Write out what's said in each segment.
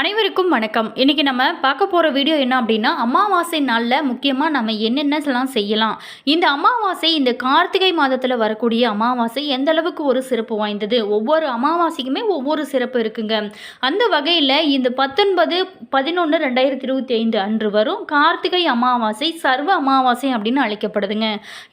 அனைவருக்கும் வணக்கம். இன்றைக்கி நம்ம பார்க்க போகிற வீடியோ என்ன அப்படின்னா அமாவாசை நாளில் முக்கியமாக நம்ம என்னென்னலாம் செய்யலாம். இந்த அமாவாசை இந்த கார்த்திகை மாதத்தில் வரக்கூடிய அமாவாசை எந்த அளவுக்கு ஒரு சிறப்பு வாய்ந்தது? ஒவ்வொரு அமாவாசைக்குமே ஒவ்வொரு சிறப்பு இருக்குங்க. அந்த வகையில் இந்த பத்தொன்பது பதினொன்று ரெண்டாயிரத்தி இருபத்தி ஐந்து அன்று வரும் கார்த்திகை அமாவாசை சர்வ அமாவாசை அப்படின்னு அழைக்கப்படுதுங்க.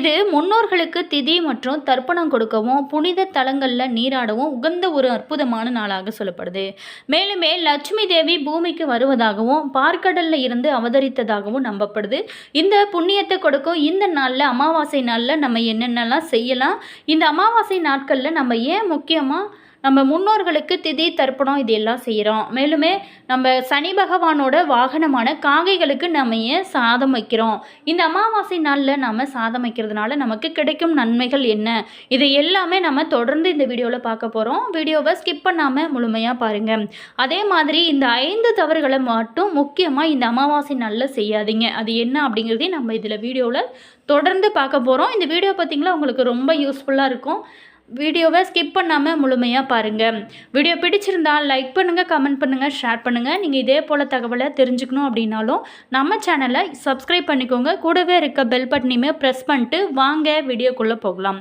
இது முன்னோர்களுக்கு திதி மற்றும் தர்ப்பணம் கொடுக்கவும் புனித தலங்களில் நீராடவும் உகந்த ஒரு அற்புதமான நாளாக சொல்லப்படுது. மேலுமே லட்சுமி தேவி பூமிக்கு வருவதாகவும் பார்க்கடல்ல இருந்து அவதரித்ததாகவும் நம்பப்படுது. இந்த புண்ணியத்தை கொடுக்கும் இந்த நாளில் அமாவாசை நாளில் நம்ம என்னென்னலாம் செய்யலாம்? இந்த அமாவாசை நாட்களில் நம்ம ஏன் முக்கியமாக நம்ம முன்னோர்களுக்கு திதி தர்ப்பணம் இது எல்லாம் செய்கிறோம் மேலுமே நம்ம சனி பகவானோட வாகனமான காகைகளுக்கு நம்ம ஏன் சாதம் வைக்கிறோம்? இந்த அமாவாசை நாளில் நம்ம சாதம் வைக்கிறதுனால நமக்கு கிடைக்கும் நன்மைகள் என்ன? இது எல்லாமே நம்ம தொடர்ந்து இந்த வீடியோவில் பார்க்க போகிறோம் வீடியோவை ஸ்கிப் பண்ணாமல் முழுமையாக பாருங்கள் அதே மாதிரி இந்த ஐந்து தவறுகளை மட்டும் முக்கியமாக இந்த அமாவாசை நாளில் செய்யாதீங்க. அது என்ன அப்படிங்கிறதையும் நம்ம இதில் வீடியோவில் தொடர்ந்து பார்க்க போகிறோம் இந்த வீடியோ பார்த்திங்களா? உங்களுக்கு ரொம்ப யூஸ்ஃபுல்லாக இருக்கும். வீடியோவை ஸ்கிப் பண்ணாமல் முழுமையாக பாருங்கள் வீடியோ பிடிச்சிருந்தால் லைக் பண்ணுங்கள் கமெண்ட் பண்ணுங்கள் ஷேர் பண்ணுங்கள் நீங்கள் இதே போல் தகவலை தெரிஞ்சுக்கணும் அப்படின்னாலும் நம்ம சேனலை சப்ஸ்கிரைப் பண்ணிக்கோங்க. கூடவே இருக்க பெல் பட்டனையுமே ப்ரெஸ் பண்ணிட்டு வாங்க வீடியோக்குள்ளே போகலாம்.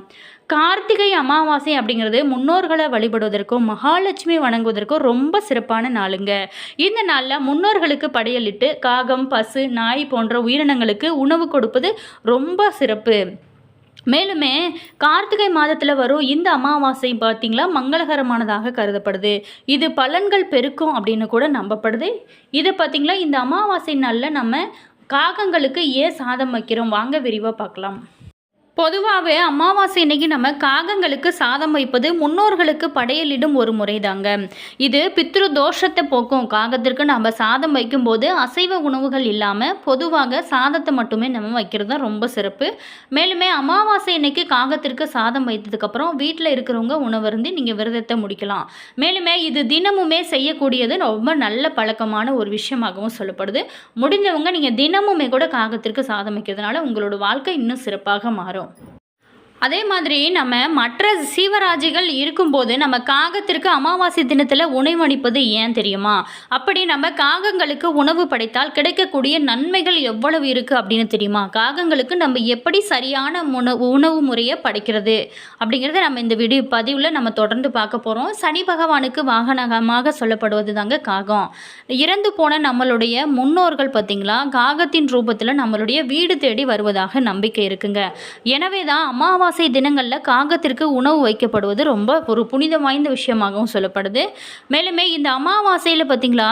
கார்த்திகை அமாவாசை அப்படிங்கிறது முன்னோர்களை வழிபடுவதற்கும் மகாலட்சுமி வணங்குவதற்கும் ரொம்ப சிறப்பான நாளுங்க. இந்த நாளில் முன்னோர்களுக்கு படையலிட்டு காகம் பசு நாய் போன்ற உயிரினங்களுக்கு உணவு கொடுப்பது ரொம்ப சிறப்பு. மேலுமே கார்த்திகை மாதத்தில் வரும் இந்த அமாவாசை பார்த்திங்களா? மங்களகரமானதாக கருதப்படுது. இது பலன்கள் பெருக்கும் அப்படின்னு கூட நம்பப்படுது. இது பார்த்திங்களா? இந்த அமாவாசை நாளில் நம்ம காகங்களுக்கு ஏன் சாதம் வைக்கிறோம்? வாங்க விரிவாக பார்க்கலாம். பொதுவாகவே அமாவாசை இன்னைக்கு நம்ம காகங்களுக்கு சாதம் வைப்பது முன்னோர்களுக்கு படையலிடும் ஒரு முறைதாங்க. இது பித்ரு தோஷத்தை போக்கும். காகத்திற்கு நம்ம சாதம் வைக்கும்போது அசைவ உணவுகள் இல்லாமல் பொதுவாக சாதத்தை மட்டுமே நம்ம வைக்கிறது தான் ரொம்ப சிறப்பு. மேலுமே அமாவாசை இன்னைக்கு காகத்திற்கு சாதம் வைத்ததுக்கப்புறம் வீட்டில் இருக்கிறவங்க உணவருந்து நீங்கள் விரதத்தை முடிக்கலாம். மேலுமே இது தினமுமே செய்யக்கூடியது ரொம்ப நல்ல பழக்கமான ஒரு விஷயமாகவும் சொல்லப்படுது. முடிஞ்சவங்க நீங்கள் தினமுமே கூட காகத்திற்கு சாதம் வைக்கிறதுனால உங்களோட வாழ்க்கை இன்னும் சிறப்பாக மாறும். হবে அதே மாதிரி நம்ம மற்ற சீவராஜிகள் இருக்கும்போது நம்ம காகத்திற்கு அமாவாசை தினத்தில் உணவளிப்பது ஏன் தெரியுமா? அப்படி நம்ம காகங்களுக்கு உணவு படைத்தால் கிடைக்கக்கூடிய நன்மைகள் எவ்வளவு இருக்குது அப்படின்னு தெரியுமா? காகங்களுக்கு நம்ம எப்படி சரியான உணவு உணவு முறையை படைக்கிறது அப்படிங்கிறத நம்ம இந்த வீடியோ பதிவில் நம்ம தொடர்ந்து பார்க்க போகிறோம் சனி பகவானுக்கு வாகனமாக சொல்லப்படுவது தாங்க காகம். இறந்து போன நம்மளுடைய முன்னோர்கள் பார்த்திங்களா? காகத்தின் ரூபத்தில் நம்மளுடைய வீடு தேடி வருவதாக நம்பிக்கை இருக்குங்க. எனவே தான் அமாவாசை அமாவாசை தினங்களில் காகத்திற்கு உணவு வைக்கப்படுவது ரொம்ப ஒரு புனித வாய்ந்த விஷயமாகவும் சொல்லப்படுது. மேலுமே இந்த அமாவாசையில் பார்த்திங்களா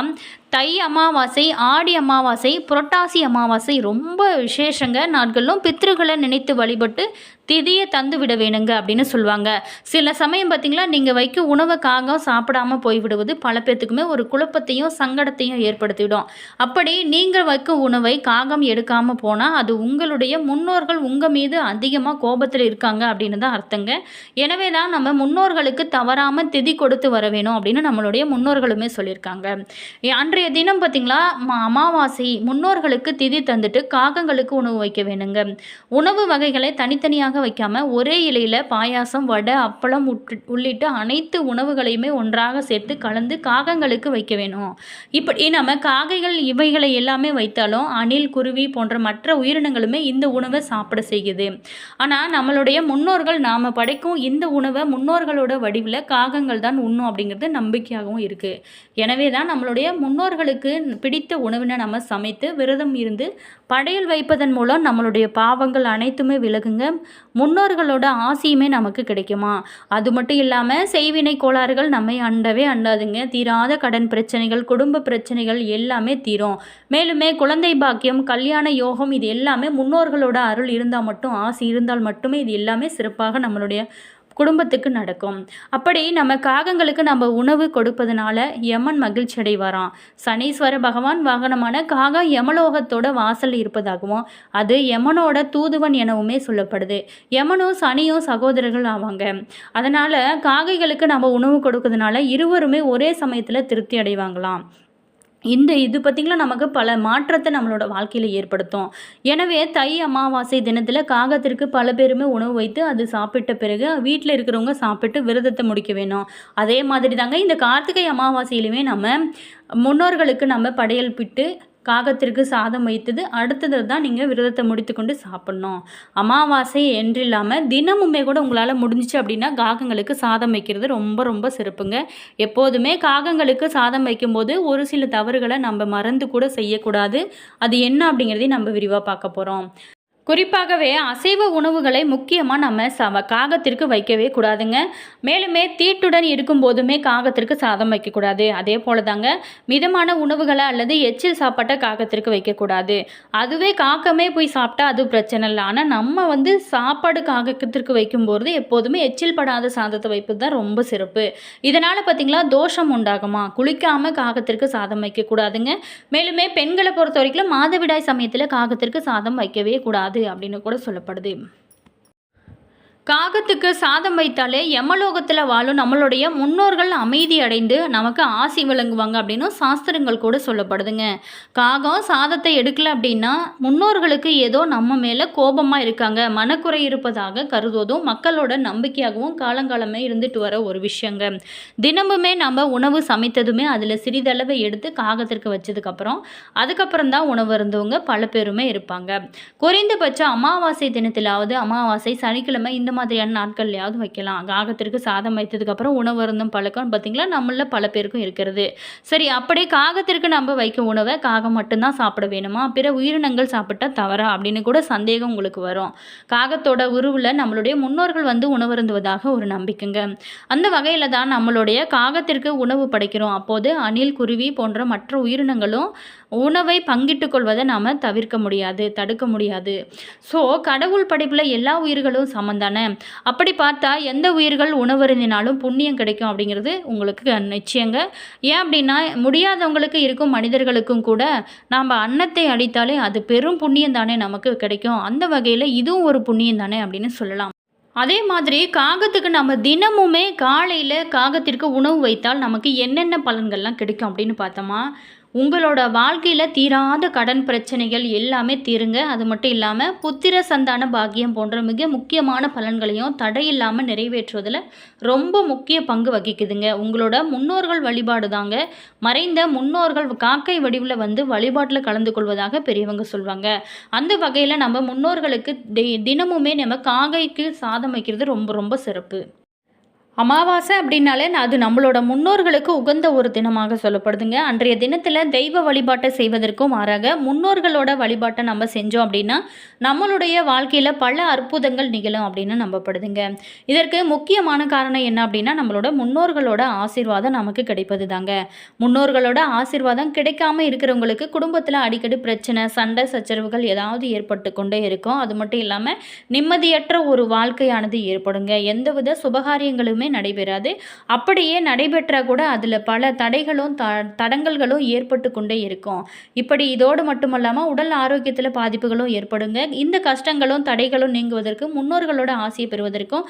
தை அமாவாசை ஆடி அமாவாசை புரட்டாசி அமாவாசை ரொம்ப விசேஷங்க. நாட்களும் பித்ருகளை நினைத்து வழிபட்டு திதியை தந்து விட வேணுங்க அப்படின்னு சொல்லுவாங்க. சில சமயம் பார்த்திங்களா நீங்கள் வைக்க உணவை காகம் சாப்பிடாம போய்விடுவது பல பேர்த்துக்குமே ஒரு குழப்பத்தையும் சங்கடத்தையும் ஏற்படுத்திவிடும். அப்படி நீங்கள் வைக்கும் உணவை காகம் எடுக்காமல் போனால் அது உங்களுடைய முன்னோர்கள் உங்கள் மீது அதிகமாக கோபத்தில் இருக்காங்க அப்படின்னு தான் அர்த்தங்க. எனவே தான் நம்ம முன்னோர்களுக்கு தவறாமல் திதி கொடுத்து வர வேணும் அப்படின்னு நம்மளுடைய முன்னோர்களுமே சொல்லியிருக்காங்க. அன்றைய தினம் பார்த்திங்களா அமாவாசை முன்னோர்களுக்கு திதி தந்துட்டு காகங்களுக்கு உணவு வைக்க வேணுங்க. உணவு வகைகளை தனித்தனியாக வைக்காமல் ஒரே இலையில் பாயாசம் வடை அப்பளம் உள்ளிட்ட அனைத்து உணவுகளையுமே ஒன்றாக சேர்த்து கலந்து காகங்களுக்கு வைக்க வேணும். இப்படி நம்ம காகைகள் இவைகளை எல்லாமே வைத்தாலும் அணில் குருவி போன்ற மற்ற உயிரினங்களுமே இந்த உணவை சாப்பிட செய்யுது. ஆனால் நம்மளுடைய முன்னோர்கள் நாம் படைக்கும் இந்த உணவை முன்னோர்களோட வடிவில் காகங்கள் தான் உண்ணும் அப்படிங்கிறது நம்பிக்கையாகவும் இருக்குது எனவே தான் நம்மளுடைய முன்னோர்களுக்கு பிடித்த உணவினை நம்ம சமைத்து விரதம் இருந்து படையல் வைப்பதன் மூலம் நம்மளுடைய பாவங்கள் அனைத்துமே விலகுங்க. முன்னோர்களோட ஆசையுமே நமக்கு கிடைக்குமா? அது மட்டும் இல்லாமல் செய்வினை கோளாறுகள் நம்மை அண்டவே அண்டாதுங்க. தீராத கடன் பிரச்சனைகள் குடும்ப பிரச்சனைகள் எல்லாமே தீரும். மேலுமே குழந்தை பாக்கியம் கல்யாண யோகம் இது எல்லாமே முன்னோர்களோட அருள் இருந்தால் மட்டும் ஆசை இருந்தால் மட்டுமே இது எல்லாமே சிறப்பாக நம்மளுடைய குடும்பத்துக்கு நடக்கும். அப்படி நம்ம காகங்களுக்கு நம்ம உணவு கொடுப்பதனால யமன் மகிழ்ச்சி அடைவாராம் சனீஸ்வர பகவான் வாகனமான காகம் யமலோகத்தோட வாசல் இருப்பதாகவும் அது யமனோட தூதுவன் எனவுமே சொல்லப்படுது. யமனும் சனியும் சகோதரர்கள் ஆவாங்க. அதனால் காகைகளுக்கு நம்ம உணவு கொடுக்கறதுனால இருவருமே ஒரே சமயத்தில் திருப்தி அடைவாங்களாம். இந்த இது பார்த்திங்களா நமக்கு பல மாற்றத்தை நம்மளோட வாழ்க்கையில் ஏற்படுத்தும். எனவே தை அமாவாசை தினத்தில் காகத்திற்கு பல பேருமே உணவு வைத்து அது சாப்பிட்ட பிறகு வீட்டில் இருக்கிறவங்க சாப்பிட்டு விரதத்தை முடிக்க வேணும். அதே மாதிரி தாங்க இந்த கார்த்திகை அமாவாசையிலுமே நம்ம முன்னோர்களுக்கு நம்ம படையல் பிட்டு காகத்திற்கு சாதம் வைத்தது. அடுத்தது தான் நீங்கள் விரதத்தை முடித்துக்கொண்டு சாப்பிட்ணும். அமாவாசை என்றில்லாமல் தினமுமே கூட உங்களால் முடிஞ்சிச்சு அப்படின்னா காகங்களுக்கு சாதம் வைக்கிறது ரொம்ப ரொம்ப சிறப்புங்க. எப்போதுமே காகங்களுக்கு சாதம் வைக்கும்போது ஒரு சில தவறுகளை நம்ம மறந்து கூட செய்யக்கூடாது. அது என்ன அப்படிங்கிறதையும் நம்ம விரிவாக பார்க்க போகிறோம் குறிப்பாகவே அசைவ உணவுகளை முக்கியமாக நம்ம சவ காகத்திற்கு வைக்கவே கூடாதுங்க. மேலுமே தீட்டுடன் இருக்கும் போதுமே காகத்திற்கு சாதம் வைக்கக்கூடாது அதே போல தாங்க மிதமான உணவுகளை அல்லது எச்சில் சாப்பாட்டை காகத்திற்கு வைக்கக்கூடாது அதுவே காக்கமே போய் சாப்பிட்டா அது பிரச்சனை இல்லை. ஆனால் நம்ம வந்து சாப்பாடு காகத்திற்கு வைக்கும்போது எப்போதுமே எச்சில் படாத சாதத்தை வைப்பது தான் ரொம்ப சிறப்பு. இதனால் பார்த்திங்களா தோஷம் உண்டாகுமா? குளிக்காமல் காகத்திற்கு சாதம் வைக்கக்கூடாதுங்க மேலுமே பெண்களை பொறுத்த வரைக்கும் மாதவிடாய் சமயத்தில் காகத்திற்கு சாதம் வைக்கவே கூடாது. அப்படின்னு கூட சொல்லப்படுது. காகத்துக்கு சாதம் வைத்தாலே யமலோகத்தில் வாழும் நம்மளுடைய முன்னோர்கள் அமைதி அடைந்து நமக்கு ஆசி வழங்குவாங்க அப்படின்னு சாஸ்திரங்கள் கூட சொல்லப்படுதுங்க. காகம் சாதத்தை எடுக்கல அப்படின்னா முன்னோர்களுக்கு ஏதோ நம்ம மேலே கோபமாக இருக்காங்க. மனக்குறை இருப்பதாக கருதுவதும் மக்களோட நம்பிக்கையாகவும் காலங்காலமே இருந்துட்டு வர ஒரு விஷயங்க. தினமுமே நம்ம உணவு சமைத்ததுமே அதில் சிறிதளவை எடுத்து காகத்திற்கு வச்சதுக்கப்புறம் அதுக்கப்புறம் தான் உணவு இருந்தவங்க பல பேருமே இருப்பாங்க. குறைந்தபட்சம் அமாவாசை தினத்திலாவது அமாவாசை சனிக்கிழமை இந்த மாதிரியான நாட்கள்லையாவது வைக்கலாம். காகத்திற்கு சாதம் வைத்ததுக்கப்புறம் உணவு இருந்தும் பழக்கம் பார்த்திங்களா? நம்மள பல பேருக்கும் இருக்கிறது. சரி அப்படியே காகத்திற்கு நம்ம வைக்க உணவை காகம் மட்டும்தான் சாப்பிட வேணுமா? பிற உயிரினங்கள் சாப்பிட்டா தவறா? அப்படின்னு கூட சந்தேகம் உங்களுக்கு வரும். காகத்தோட உருவில் நம்மளுடைய முன்னோர்கள் வந்து உணவருந்துவதாக ஒரு நம்பிக்கைங்க. அந்த வகையில் தான் நம்மளுடைய காகத்திற்கு உணவு படைக்கிறோம். அப்போது அணில் குருவி போன்ற மற்ற உயிரினங்களும் உணவை பங்கிட்டு கொள்வதை நாம் தவிர்க்க முடியாது தடுக்க முடியாது. ஸோ கடவுள் படைப்பில் எல்லா உயிர்களும் சமந்தானே அப்படி பார்த்தா எந்த உயிர்கள் உணவருந்தினாலும் புண்ணியம் கிடைக்கும் அப்படிங்கிறது உங்களுக்கு நிச்சயங்க. ஏன் அப்படின்னா முடியாதவங்களுக்கு இருக்கும் மனிதர்களுக்கும் கூட நாம் அன்னத்தை அடித்தாலே அது பெரும் புண்ணியம் தானே நமக்கு கிடைக்கும். அந்த வகையில் இதுவும் ஒரு புண்ணியம் தானே அப்படின்னு சொல்லலாம். அதே மாதிரி காகத்துக்கு நம்ம தினமுமே காலையில் காகத்திற்கு உணவு வைத்தால் நமக்கு என்னென்ன பலன்கள்லாம் கிடைக்கும் அப்படின்னு பார்த்தோமா? உங்களோட வாழ்க்கையில் தீராத கடன் பிரச்சனைகள் எல்லாமே தீருங்க. அது மட்டும் இல்லாமல் புத்திர சந்தான பாக்கியம் போன்ற மிக முக்கியமான பலன்களையும் தடையில்லாமல் நிறைவேற்றுவதில் ரொம்ப முக்கிய பங்கு வகிக்குதுங்க. உங்களோட முன்னோர்கள் வழிபாடு தாங்க மறைந்த முன்னோர்கள் காக்கை வடிவில் வந்து வழிபாட்டில் கலந்து கொள்வதாக பெரியவங்க சொல்லுவாங்க அந்த வகையில் நம்ம முன்னோர்களுக்கு தினமுமே நம்ம காகைக்கு சாதம் வைக்கிறது ரொம்ப ரொம்ப சிறப்பு. அமாவாசை அப்படின்னாலே அது நம்மளோட முன்னோர்களுக்கு உகந்த ஒரு தினமாக சொல்லப்படுதுங்க. அன்றைய தினத்தில் தெய்வ வழிபாட்டை செய்வதற்கும் மாறாக முன்னோர்களோட வழிபாட்டை நம்ம செஞ்சோம் அப்படின்னா நம்மளுடைய வாழ்க்கையில் பல அற்புதங்கள் நிகழும் அப்படின்னு நம்பப்படுதுங்க. இதற்கு முக்கியமான காரணம் என்ன அப்படின்னா நம்மளோட முன்னோர்களோட ஆசீர்வாதம் நமக்கு கிடைப்பது தாங்க முன்னோர்களோட ஆசீர்வாதம் கிடைக்காம இருக்கிறவங்களுக்கு குடும்பத்தில் அடிக்கடி பிரச்சனை சண்டை சச்சரவுகள் ஏதாவது ஏற்பட்டு கொண்டே இருக்கும். அது மட்டும் இல்லாமல் நிம்மதியற்ற ஒரு வாழ்க்கையானது ஏற்படுங்க. எந்தவித சுபகாரியங்களுமே எதுவுமே நடைபெறாது. அப்படியே நடைபெற்றால் கூட அதில் பல தடைகளும் த தடங்கல்களும் ஏற்பட்டு கொண்டே இருக்கும். இப்படி இதோடு மட்டுமல்லாமல் உடல் ஆரோக்கியத்தில் பாதிப்புகளும் ஏற்படுங்க. இந்த கஷ்டங்களும் தடைகளும் நீங்குவதற்கு முன்னோர்களோட ஆசையை பெறுவதற்கும்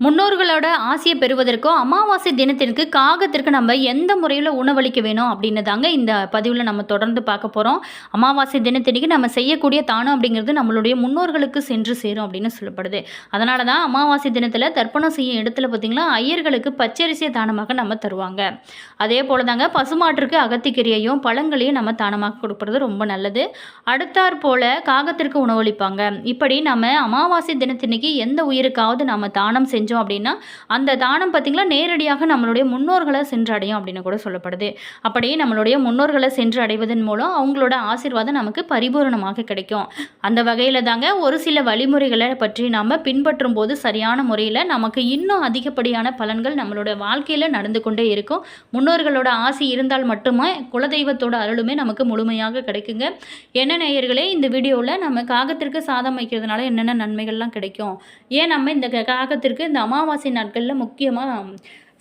முன்னோர்களோட ஆசையை பெறுவதற்கும் அமாவாசை தினத்திற்கு காகத்திற்கு நம்ம எந்த முறையில் உணவளிக்க வேணும் அப்படின்னு தாங்க இந்த பதிவில் நம்ம தொடர்ந்து பார்க்க போகிறோம் அமாவாசை தினத்திற்கு நம்ம செய்யக்கூடிய தானம் அப்படிங்கிறது நம்மளுடைய முன்னோர்களுக்கு சென்று சேரும் அப்படின்னு சொல்லப்படுது. அதனால தான் அமாவாசை தினத்தில் தர்ப்பணம் செய்யும் இடத்துல பார்த்திங்களா ஐயர்களுக்கு பச்சரிசியை தானமாக நம்ம தருவாங்க. அதே போல் தாங்க பசுமாட்டிற்கு அகத்திக்கீரையையும் பழங்களையும் நம்ம தானமாக கொடுப்பது ரொம்ப நல்லது. அடுத்தாற் போல் காகத்திற்கு உணவளிப்பாங்க. இப்படி நம்ம அமாவாசை தினத்தினைக்கு எந்த உயிருக்காவது நம்ம தானம் செஞ்சு செஞ்சோம் அப்படின்னா அந்த தானம் பார்த்திங்கன்னா நேரடியாக நம்மளுடைய முன்னோர்களை சென்றடையும் அப்படின்னு கூட சொல்லப்படுது. அப்படியே நம்மளுடைய முன்னோர்களை சென்று அடைவதன் மூலம் அவங்களோட ஆசிர்வாதம் நமக்கு பரிபூரணமாக கிடைக்கும். அந்த வகையில் தாங்க ஒரு சில வழிமுறைகளை பற்றி நாம் பின்பற்றும் போது சரியான முறையில் நமக்கு இன்னும் அதிகப்படியான பலன்கள் நம்மளோட வாழ்க்கையில் நடந்து கொண்டே இருக்கும். முன்னோர்களோட ஆசி இருந்தால் மட்டுமே குலதெய்வத்தோட அருளுமே நமக்கு முழுமையாக கிடைக்குங்க. என்ன நேயர்களே இந்த வீடியோவில் நம்ம காகத்திற்கு சாதம் வைக்கிறதுனால என்னென்ன நன்மைகள்லாம் கிடைக்கும்? ஏன் நம்ம இந்த காகத்திற்கு இந்த அமாவாசை நாட்களில் முக்கியமாக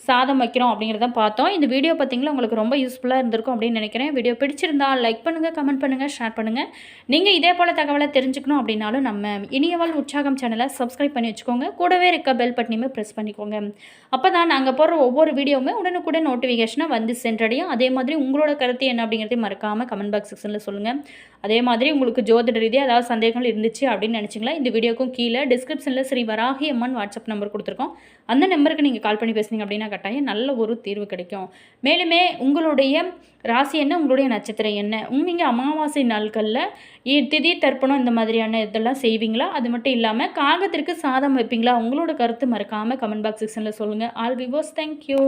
சாதம் வைக்கிறோம் அப்படிங்கிறத பார்த்தோம். இந்த வீடியோ பார்த்தீங்களா? உங்களுக்கு ரொம்ப யூஸ்ஃபுல்லாக இருந்திருக்கும் அப்படின்னு நினைக்கிறேன். வீடியோ பிடிச்சிருந்தா லைக் பண்ணுங்கள் கமெண்ட் பண்ணுங்கள் ஷேர் பண்ணுங்கள் நீங்கள் இதே போல் தகவலை தெரிஞ்சுக்கணும் அப்படின்னாலும் நம்ம இனியவாள் உற்சாகம் சேனலை சப்ஸ்கிரைப் பண்ணி வச்சுக்கோங்க. கூடவே இருக்க பெல் பட்டனையுமே ப்ரெஸ் பண்ணிக்கோங்க. அப்போ தான் நாங்கள் போடுற ஒவ்வொரு வீடியோவுமே உடனுக்குடன் நோட்டிஃபிகேஷனாக வந்து சென்றடையும். அதே மாதிரி உங்களோட கருத்து என்ன அப்படிங்கிறதையும் மறக்காமல் கமெண்ட் பாக்ஸ் செக்ஷனில் சொல்லுங்கள் அதே மாதிரி உங்களுக்கு ஜோதிட ரீதியாக ஏதாவது சந்தேகங்கள் இருந்துச்சு அப்படின்னு நினச்சிங்களா? இந்த வீடியோக்கும் கீழே டிஸ்கிரிப்ஷனில் ஸ்ரீ வராகி அம்மன் வாட்ஸ்அப் நம்பர் கொடுத்துருக்கோம். அந்த நம்பருக்கு நீங்கள் கால் பண்ணி பேசுனீங்க அப்படின்னா கட்டாயம் நல்ல ஒரு தீர்வு கிடைக்கும். மேலுமே உங்களுடைய ராசி என்ன உங்களுடைய நட்சத்திரம் என்ன? நீங்கள் அமாவாசை நாட்களில் திதி தர்ப்பணம் இந்த மாதிரியான இதெல்லாம் செய்வீங்களா? அது மட்டும் இல்லாமல் காகத்திற்கு சாதம் வைப்பீங்களா? உங்களோட கருத்து மறக்காமல் கமெண்ட் பாக்ஸ் செக்ஷனில் சொல்லுங்கள் ஆல் விவோஸ் தேங்க்யூ